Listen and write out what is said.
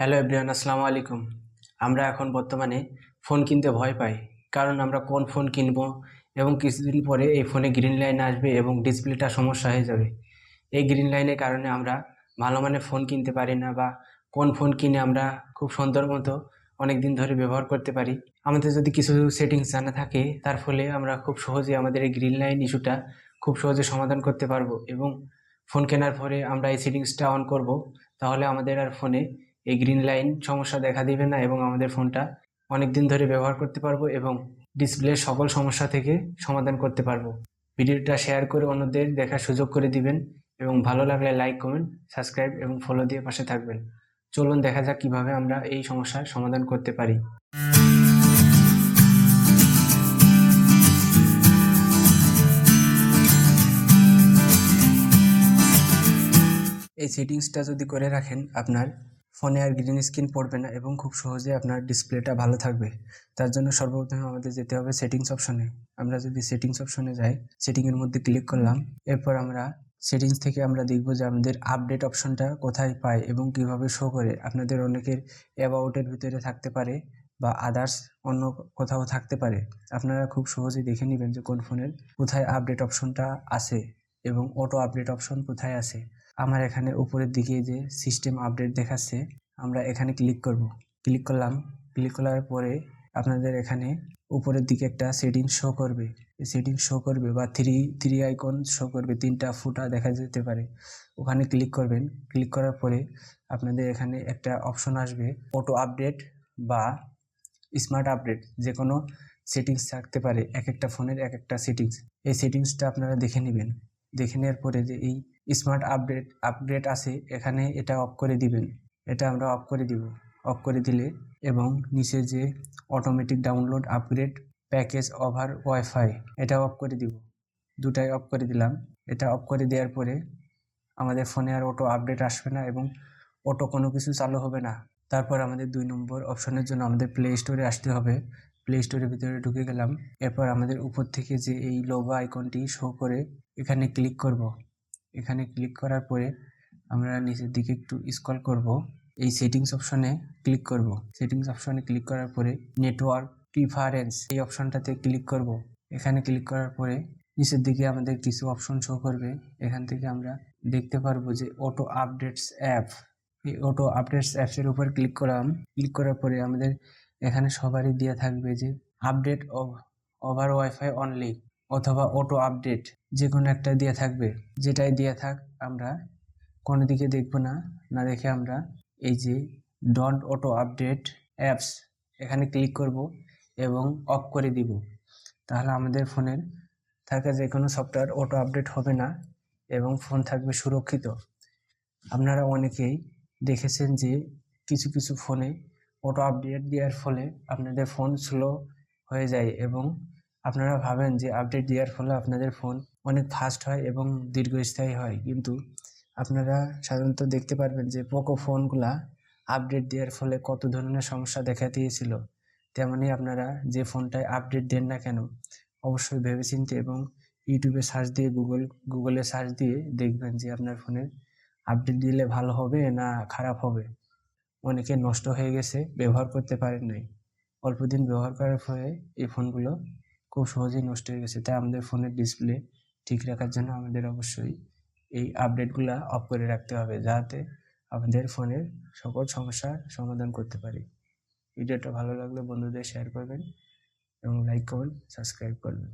Hello everyone আসসালামু আলাইকুম। আমরা এখন বর্তমানে ফোন কিনতে ভয় পাই, কারণ আমরা কোন ফোন কিনব এবং কিছুদিন পরে এই ফোনে গ্রিন লাইন আসবে এবং ডিসপ্লেটা সমস্যা হয়ে যাবে। এই গ্রিন লাইনের কারণে আমরা ভালো মানের ফোন কিনতে পারি না বা কোন ফোন কিনে আমরা খুব সুন্দর মতো অনেক দিন ধরে ব্যবহার করতে পারি। আমাদের যদি কিছু সেটিংস জানা থাকে, তার ফলে আমরা খুব সহজে আমাদের এই গ্রিন লাইন ইস্যুটা খুব সহজে সমাধান করতে পারব এবং ফোন কেনার পরে আমরা এই সেটিংসটা অন করব, তাহলে আমাদের আর ফোনে এই গ্রিন লাইন সমস্যা দেখা দিবে না এবং আমাদের ফোনটা অনেক দিন ধরে ব্যবহার করতে পারব এবং ডিসপ্লের সকল সমস্যা থেকে সমাধান করতে পারব। ভিডিওটা শেয়ার করে অন্যদের দেখার সুযোগ করে দিবেন এবং ভালো লাগলে লাইক কমেন্ট সাবস্ক্রাইব এবং ফলো দিয়ে পাশে থাকবেন। চলুন দেখা যাক কীভাবে আমরা এই সমস্যার সমাধান করতে পারি। এই সেটিংসটা যদি করে রাখেন আপনার ফোনে আর গ্রিন স্ক্রিন পড়বে না এবং খুব সহজে আপনার ডিসপ্লেটা ভালো থাকবে। তার জন্য সর্বপ্রথমে আমাদের যেতে হবে সেটিংস অপশনে আমরা যদি সেটিংস অপশনে যাই সেটিংয়ের মধ্যে ক্লিক করলাম, এরপর আমরা সেটিংস থেকে আমরা দেখব যে আমাদের আপডেট অপশনটা কোথায় পায় এবং কীভাবে শো করে। আপনাদের অনেকের অ্যাবাউটের ভিতরে থাকতে পারে বা আদার্স অন্য কোথাও থাকতে পারে। আপনারা খুব সহজেই দেখে নেবেন যে কোন ফোনের কোথায় আপডেট অপশনটা আছে এবং অটো আপডেট অপশন কোথায় আছে। আমার এখানে উপরের দিকে যে সিস্টেম আপডেট দেখাচ্ছে, আমরা এখানে ক্লিক করব। ক্লিক করলাম। ক্লিক করার পরে আপনাদের এখানে উপরের দিকে একটা সেটিং শো করবে। সেটিং শো করবে বা থ্রি থ্রি আইকন শো করবে, তিনটা ফুটা দেখা যেতে পারে। ওখানে ক্লিক করবেন। ক্লিক করার পরে আপনাদের এখানে একটা অপশন আসবে অটো আপডেট বা স্মার্ট আপডেট যে কোনো সেটিংস থাকতে পারে, এক একটা ফোনের এক একটা সেটিংস এই সেটিংসটা আপনারা দেখে নেবেন। দেখে নেওয়ার পরে যে এই স্মার্ট আপডেট আপডেট আছে, এখানে এটা অফ করে দিবেন। এটা আমরা অফ করে দিব। অফ করে দিলে এবং নিচে যে automatic download upgrade package over wifi এটা অফ করে দিব। দুটাই অফ করে দিলাম। এটা অফ করে দেওয়ার পরে আমাদের ফোনে আর অটো আপডেট আসবে না এবং অটো কোনো কিছু চালু হবে না। তারপর আমাদের দুই নম্বর অপশনের জন্য আমাদের প্লে স্টোরে আসতে হবে। প্লে স্টোরের ভিতরে ঢুকে গেলাম। এরপর আমাদের উপর থেকে যে এই লোগো আইকনটি শো করে এখানে ক্লিক করব। এখানে ক্লিক করার পরে আমরা নিচের দিকে একটু স্ক্রল করব। এই সেটিংস অপশনে ক্লিক করব। সেটিংস অপশনে ক্লিক করার পরে নেটওয়ার্ক প্রিফারেন্স এই অপশনটাতে ক্লিক করব। এখানে ক্লিক করার পরে নিচের দিকে আমাদের কিছু অপশন শো করবে। এখান থেকে আমরা দেখতে পারব যে অটো আপডেটস অ্যাপ এই অটো আপডেটস অ্যাপসের উপর ক্লিক করলাম ক্লিক করার পরে আমাদের এখানে সবারই দেওয়া থাকবে যে আপডেট ওভার ওয়াইফাই অনলি অথবা অটো আপডেট যে কোনো একটা দিয়ে থাকবে। যেটাই দিয়ে থাক, আমরা কোনো দিকে দেখব না। না দেখে আমরা এই যে ডন্ট অটো আপডেট অ্যাপস এখানে ক্লিক করব এবং অফ করে দিব। তাহলে আমাদের ফোনের থাকা যে কোনো সফটওয়্যার অটো আপডেট হবে না এবং ফোন থাকবে সুরক্ষিত। আপনারা অনেকেই দেখেছেন যে কিছু কিছু ফোনে অটো আপডেট দেওয়ার ফলে আপনাদের ফোন স্লো হয়ে যায় এবং আপনারা ভাবেন যে আপডেট দেওয়ার ফলে আপনাদের ফোন অনেক ফাস্ট হয় এবং দীর্ঘস্থায়ী হয়। কিন্তু আপনারা সাধারণত দেখতে পারবেন যে পোকো ফোনগুলা আপডেট দেওয়ার ফলে কত ধরনের সমস্যা দেখা দিয়েছিল। তেমনি আপনারা যে ফোনটায় আপডেট দেন না কেন, অবশ্যই ভেবেচিন্তে এবং ইউটিউবে সার্চ দিয়ে গুগল গুগলে সার্চ দিয়ে দেখবেন যে আপনার ফোনের আপডেট দিলে ভালো হবে না খারাপ হবে। অনেকে নষ্ট হয়ে গেছে, ব্যবহার করতে পারেন নাই। অল্প দিন ব্যবহার করার ফলে এই ফোনগুলো খুব সহজেই নষ্ট হয়ে গেছে। তাই আমাদের ফোনের ডিসপ্লে ঠিক রাখার জন্য আমাদের অবশ্যই এই আপডেটগুলো অফ করে রাখতে হবে যাতে আমাদের ফোনের সকল সমস্যার সমাধান করতে পারি। ভিডিওটা ভালো লাগলে বন্ধুদের শেয়ার করবেন এবং লাইক করবেন সাবস্ক্রাইব করবেন।